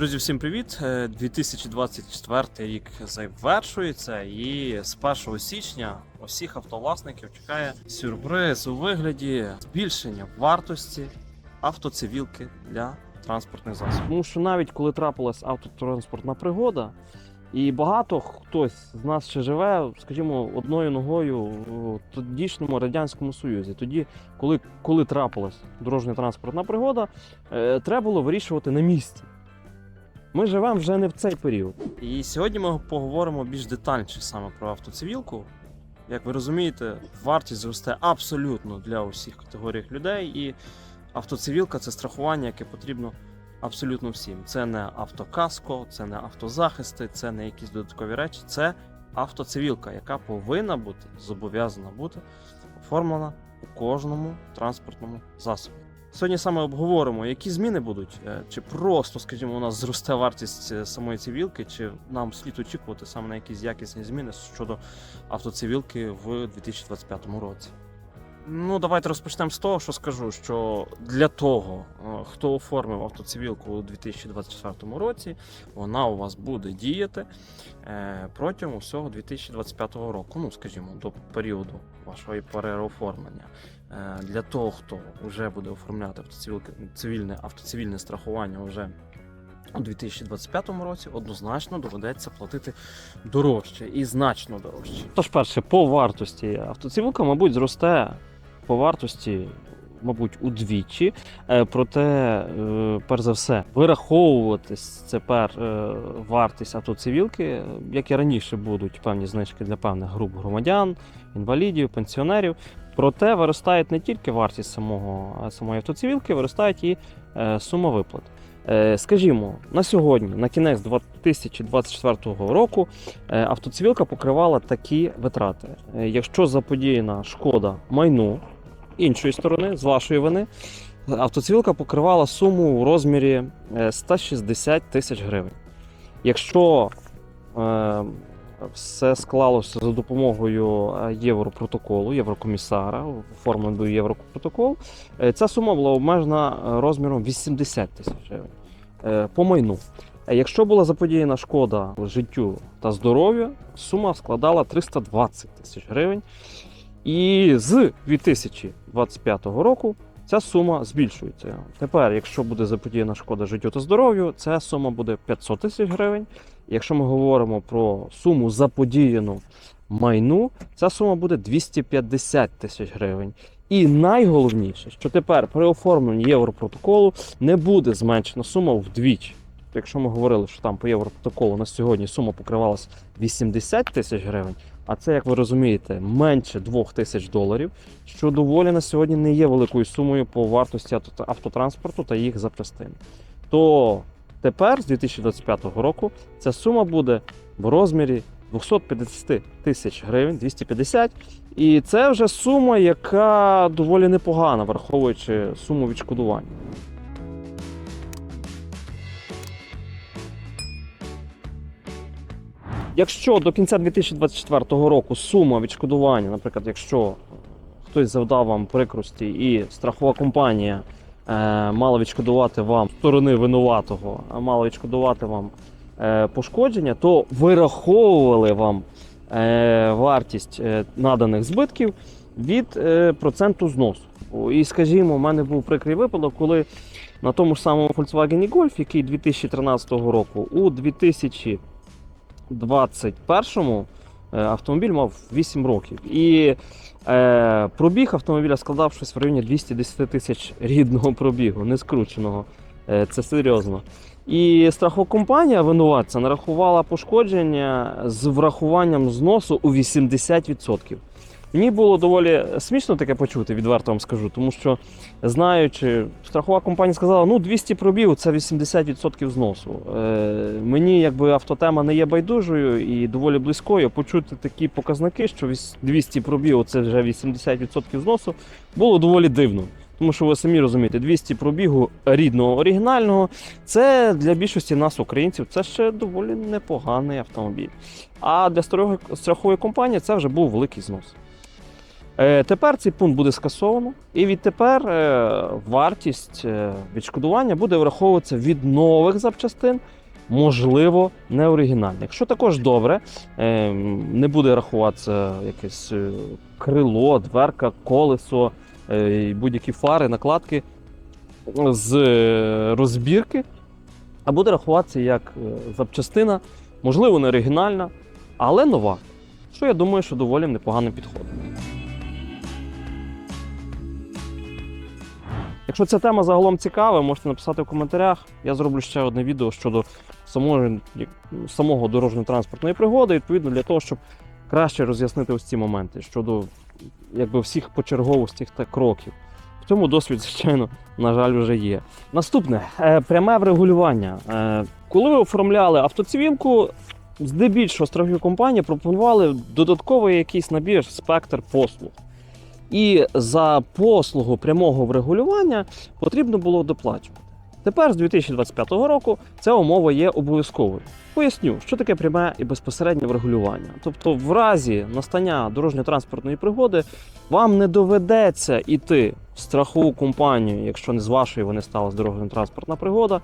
Друзі, всім привіт! Е, 2024 рік завершується, і з 1 січня усіх автовласників чекає сюрприз у вигляді збільшення вартості автоцивілки для транспортних засобів. Тому що навіть коли трапилась автотранспортна пригода, і багато хтось з нас ще живе, скажімо, одною ногою у тодішньому радянському союзі. Тоді, коли, коли трапилась дорожня транспортна пригода, е, треба було вирішувати на місці. Ми живемо вже не в цей період. І сьогодні ми поговоримо більш детальніше саме про автоцивілку. Як ви розумієте, вартість зросте абсолютно для усіх категорій людей, і автоцивілка це страхування, яке потрібно абсолютно всім. Це не автокаско, це не автозахисти, це не якісь додаткові речі, це автоцивілка, яка повинна бути зобов'язана бути оформлена у кожному транспортному засобі. Сьогодні саме обговоримо, які зміни будуть, е, чи просто, скажімо, у нас зросте вартість е, самої цивілки, чи нам слід очікувати саме на якісь якісні зміни щодо автоцивілки в 2025 році. Ну, давайте розпочнемо з того, що скажу, що для того, е, хто оформив автоцивілку у 2024 році, вона у вас буде діяти протягом усього 2025 року, ну, скажімо, до періоду вашої переоформлення. Е, Для того, хто вже буде оформляти цивільне автоцивільне страхування вже у 2025 році, однозначно доведеться платити дорожче і значно дорожче. Тож, перше, по вартості автоцивілка, мабуть, зросте по вартості. Мабуть, удвічі. Е, Проте, е, перш за все, вираховуватись тепер вартість автоцивілки, як і раніше будуть певні знижки для певних груп громадян, інвалідів, пенсіонерів. Проте виростає не тільки вартість самого, самої автоцивілки, виростає і е, сума виплат. Е, Скажімо, на сьогодні, на кінець 2024 року, е, автоцивілка покривала такі витрати. Е, Якщо заподіяна шкода майну іншої сторони, з вашої вини, автоцивілка покривала суму у розмірі е, 160 тисяч гривень. Якщо е, все склалося за допомогою е, Європротоколу, Єврокомісара, оформлений до Європротокол. Е, Ця сума була обмежена е, розміром 80 тисяч гривень по майну. Якщо була заподіяна шкода життю та здоров'ю, сума складала 320 тисяч гривень. І з 2025 року ця сума збільшується. Тепер, якщо буде заподіяна шкода життю та здоров'ю, ця сума буде 500 тисяч гривень. Якщо ми говоримо про суму заподіяну майну, ця сума буде 250 тисяч гривень. І найголовніше, що тепер при оформленні Європротоколу не буде зменшена сума вдвічі. Якщо ми говорили, що там по Європротоколу на сьогодні сума покривалася 80 тисяч гривень, а це, як ви розумієте, менше 2 тисяч доларів, що доволі на сьогодні не є великою сумою по вартості автотранспорту та їх запчастин. То тепер, з 2025 року, ця сума буде в розмірі 250 тисяч гривень, 250. І це вже сума, яка доволі непогана, враховуючи суму відшкодування. Якщо до кінця 2024 року сума відшкодування, наприклад, якщо хтось завдав вам прикрості і страхова компанія е, мала відшкодувати вам сторони винуватого, а мала відшкодувати вам е, пошкодження, то вираховували вам е, вартість наданих збитків від проценту зносу. І скажімо, у мене був прикрий випадок, коли на тому ж самому Volkswagen Golf, який 2013 року, у 2021 е, автомобіль мав 8 років. І е, пробіг автомобіля складав щось в районі 210 тисяч рідного пробігу, не скрученого. Е, це серйозно. І страхова компанія винуватця нарахувала пошкодження з врахуванням зносу у 80%. Мені було доволі смішно таке почути, відверто вам скажу, тому що знаючи, страхова компанія сказала, ну 200 пробігу це 80% зносу. Е, мені якби автотема не є байдужою і доволі близькою. Почути такі показники, що віс- 200 пробігу це вже 80% зносу, було доволі дивно. Тому що ви самі розумієте, 200 пробігу рідного оригінального це для більшості нас, українців, це ще доволі непоганий автомобіль. А для страхової компанії це вже був великий знос. Е, Тепер цей пункт буде скасовано, і відтепер е, вартість е, відшкодування буде враховуватися від нових запчастин, можливо, не оригінальних. Якщо також добре, не буде рахуватися якесь крило, дверка, колесо, будь-які фари, накладки з розбірки, а буде рахуватися як запчастина, можливо, не оригінальна, але нова. Що я думаю, що доволі непогано підходить. Якщо ця тема загалом цікава, можете написати в коментарях. Я зроблю ще одне відео щодо самої, як- самого дорожньо-транспортної пригоди, відповідно для того, щоб краще роз'яснити ось ці моменти щодо якби, всіх почерговостей та кроків. В цьому досвід, звичайно, на жаль, вже є. Наступне е, пряме врегулювання. Е, коли ви оформляли автоцивілку, здебільшого страхові компанії пропонували додатковий якийсь набір спектр послуг. І за послугу прямого врегулювання потрібно було доплачувати. Тепер з 2025 року ця умова є обов'язковою. Поясню, що таке пряме і безпосереднє врегулювання. Тобто, в разі настання дорожньо-транспортної пригоди вам не доведеться йти в страхову компанію, якщо не з вашої вони сталася дорожньо-транспортна пригода,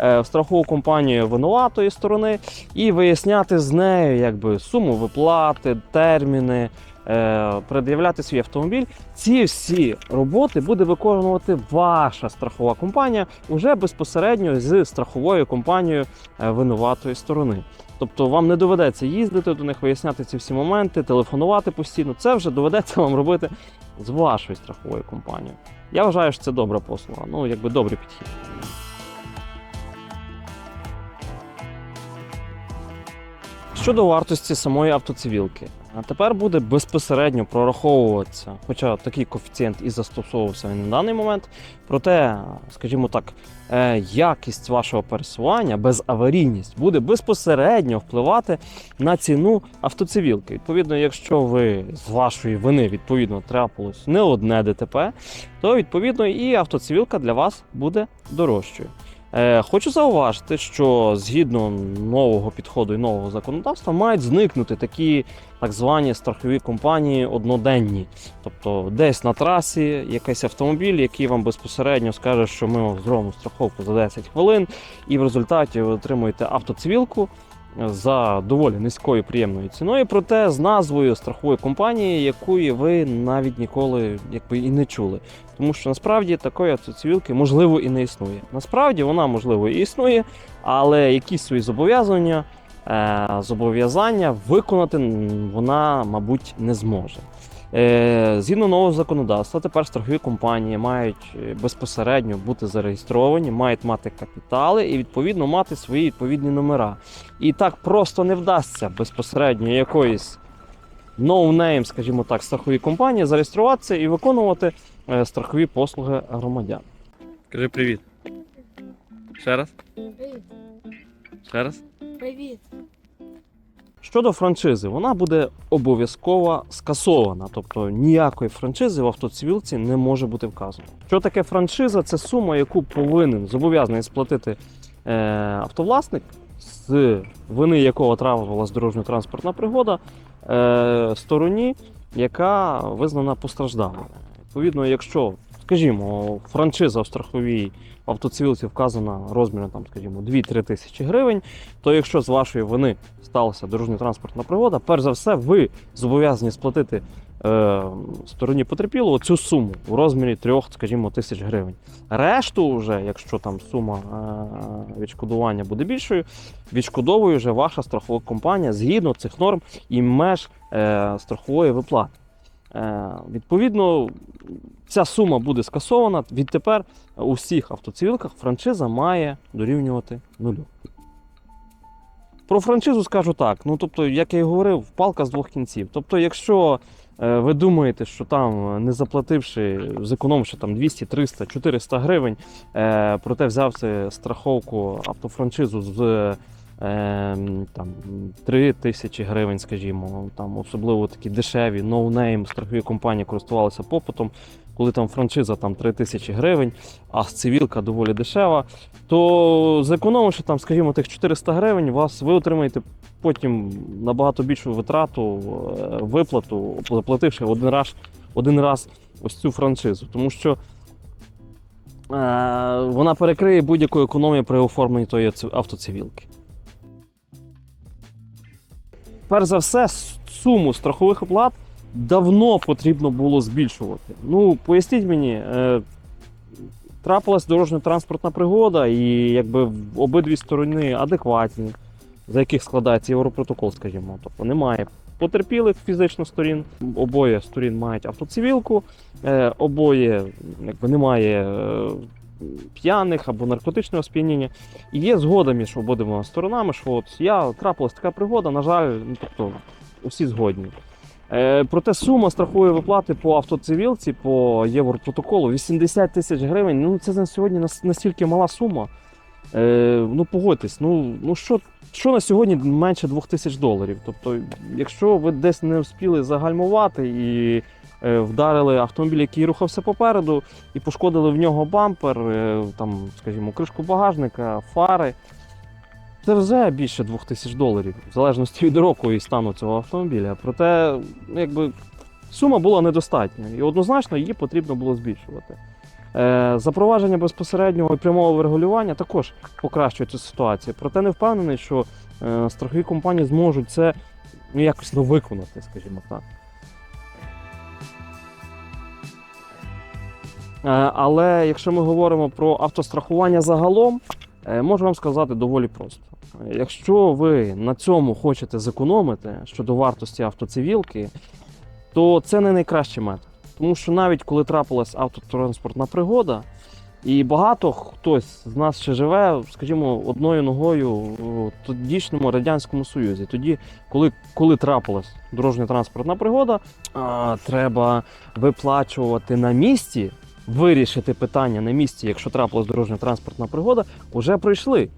е, в страхову компанію винуватої сторони і виясняти з нею якби суму виплати, терміни, пред'являти свій автомобіль. Ці всі роботи буде виконувати ваша страхова компанія уже безпосередньо з страховою компанією е, винуватої сторони. Тобто вам не доведеться їздити до них, виясняти ці всі моменти, телефонувати постійно. Це вже доведеться вам робити з вашою страховою компанією. Я вважаю, що це добра послуга, ну якби добрий підхід. Щодо вартості самої автоцивілки, а тепер буде безпосередньо прораховуватися, хоча такий коефіцієнт і застосовувався на даний момент. Проте, скажімо так, е, якість вашого пересування, безаварійність буде безпосередньо впливати на ціну автоцивілки. Відповідно, якщо ви з вашої вини відповідно трапилось не одне ДТП, то відповідно і автоцивілка для вас буде дорожчою. Е, Хочу зауважити, що згідно нового підходу і нового законодавства мають зникнути такі так звані страхові компанії одноденні. Тобто, десь на трасі якийсь автомобіль, який вам безпосередньо скаже, що ми зробимо страховку за 10 хвилин, і в результаті ви отримуєте автоцивілку за доволі низькою приємною ціною, проте з назвою страхової компанії, якої ви навіть ніколи якби і не чули. Тому що насправді такої автоцивілки можливо і не існує. Насправді вона можливо і існує, але якісь свої зобов'язання, е, зобов'язання виконати вона, мабуть, не зможе. Е, Згідно нового законодавства, тепер страхові компанії мають е, безпосередньо бути зареєстровані, мають мати капітали і відповідно мати свої відповідні номера. І так просто не вдасться безпосередньо якоїсь ноунейм, скажімо так, страховій компанії зареєструватися і виконувати е, страхові послуги громадян. Кажи привіт. Ще раз? Привіт. Ще раз. Привіт. Щодо франшизи, вона буде обов'язково скасована, тобто ніякої франшизи в автоцивілці не може бути вказано. Що таке франшиза? Це сума, яку повинен зобов'язаний сплатити е, автовласник, з вини якого трапилась дорожньо-транспортна пригода, е, стороні, яка визнана постраждалою. Відповідно, якщо, скажімо, франшиза в страховій автоцивілці вказана розміром, там, скажімо, 2-3 тисячі гривень, то якщо з вашої вини сталася дорожньо-транспортна пригода, перш за все, ви зобов'язані сплатити е, стороні потерпілого цю суму у розмірі 3, скажімо, тисяч гривень. Решту, вже, якщо там сума е, відшкодування буде більшою, відшкодовує вже ваша страхова компанія згідно цих норм і меж е, страхової виплати. Е, відповідно, ця сума буде скасована. Відтепер у всіх автоцивілках франшиза має дорівнювати нулю. Про франшизу скажу так. Ну, тобто, як я і говорив, палка з двох кінців. Тобто, якщо е, ви думаєте, що там, не заплативши, зекономивши там 200, 300, 400 гривень, е, проте взявся страховку автофраншизу з там, 3 тисячі гривень, скажімо, там особливо такі дешеві, ноунейм, страхові компанії користувалися попитом, коли там франшиза там 3 тисячі гривень, а цивілка доволі дешева, то зекономивши там, скажімо, тих 400 гривень, вас ви отримаєте потім набагато більшу витрату, е, виплату, заплативши один раз, один раз ось цю франшизу, тому що е, вона перекриє будь-яку економію при оформленні тої автоцивілки. Перш за все, суму страхових оплат давно потрібно було збільшувати. Ну, поясніть мені, е, трапилась дорожньо-транспортна пригода, і якби обидві сторони адекватні, за яких складається європротокол, скажімо. Тобто немає потерпілих фізично сторін, обоє сторін мають автоцивілку, е, обоє якби, немає е, п'яних або наркотичного сп'яніння. І є згода між обидвома сторонами, що от я трапилась така пригода, на жаль, ну, тобто усі згодні. Е, проте сума страхової виплати по автоцивілці по європротоколу 80 тисяч гривень. Ну це на сьогодні настільки мала сума. Е, ну погодьтесь, ну, ну що, що на сьогодні менше 2 тисяч доларів? Тобто, якщо ви десь не встигли загальмувати і вдарили автомобіль, який рухався попереду, і пошкодили в нього бампер, е, там, скажімо, кришку багажника, фари. Це вже більше 2 тисяч доларів, в залежності від року і стану цього автомобіля. Проте, якби сума була недостатня, і однозначно її потрібно було збільшувати. Е, запровадження безпосереднього і прямого врегулювання також покращує цю ситуацію. Проте не впевнений, що е, страхові компанії зможуть це ну, якось виконати, скажімо так. Але якщо ми говоримо про автострахування загалом, е, можу вам сказати доволі просто. Е, Якщо ви на цьому хочете зекономити щодо вартості автоцивілки, то це не найкращий метод. Тому що навіть коли трапилась автотранспортна пригода, і багато хтось з нас ще живе, скажімо, одною ногою в тодішньому радянському союзі. Тоді, коли, коли трапилась дорожньо-транспортна пригода, а, треба виплачувати на місці, вирішити питання на місці, якщо трапилась дорожньо-транспортна пригода, вже пройшли.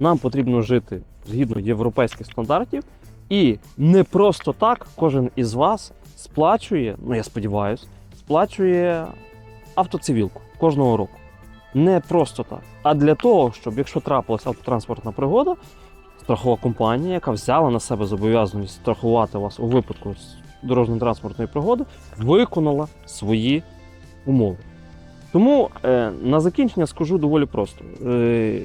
Нам потрібно жити згідно європейських стандартів, і не просто так кожен із вас сплачує, ну я сподіваюся, сплачує автоцивілку кожного року. Не просто так. А для того, щоб якщо трапилася автотранспортна пригода, страхова компанія, яка взяла на себе зобов'язаність страхувати вас у випадку дорожньо-транспортної пригоди, виконала свої умови. Тому е, на закінчення скажу доволі просто. Е,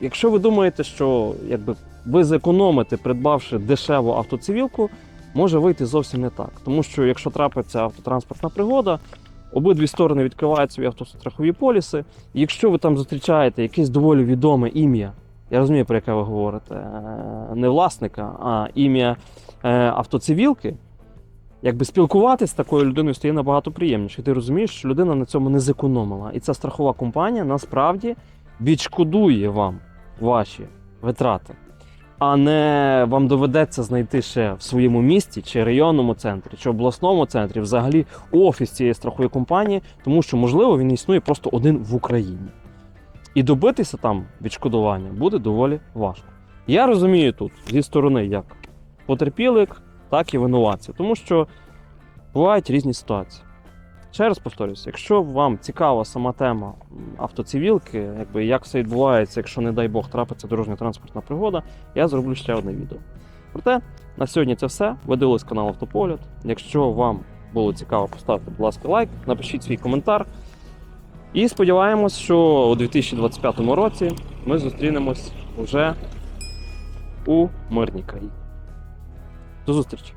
якщо ви думаєте, що якби, ви зекономите, придбавши дешеву автоцивілку, може вийти зовсім не так. Тому що якщо трапиться автотранспортна пригода, обидві сторони відкривають свої автострахові поліси. І якщо ви там зустрічаєте якесь доволі відоме ім'я, я розумію, про яке ви говорите, е, не власника, а ім'я е, автоцивілки, якби спілкуватися з такою людиною стає набагато приємніше. Ти розумієш, що людина на цьому не зекономила. І ця страхова компанія насправді відшкодує вам ваші витрати, а не вам доведеться знайти ще в своєму місті, чи районному центрі, чи обласному центрі взагалі офіс цієї страхової компанії, тому що, можливо, він існує просто один в Україні. І добитися там відшкодування буде доволі важко. Я розумію тут зі сторони як потерпілих, так і винуватців, тому що бувають різні ситуації. Ще раз повторюся, якщо вам цікава сама тема автоцивілки, якби як все відбувається, якщо, не дай Бог, трапиться дорожньо-транспортна пригода, я зроблю ще одне відео. Проте на сьогодні це все. Ви дивились канал Автополіт. Якщо вам було цікаво, поставте, будь ласка, лайк, напишіть свій коментар. І сподіваємось, що у 2025 році ми зустрінемось вже у мирній країні. До зустрічі!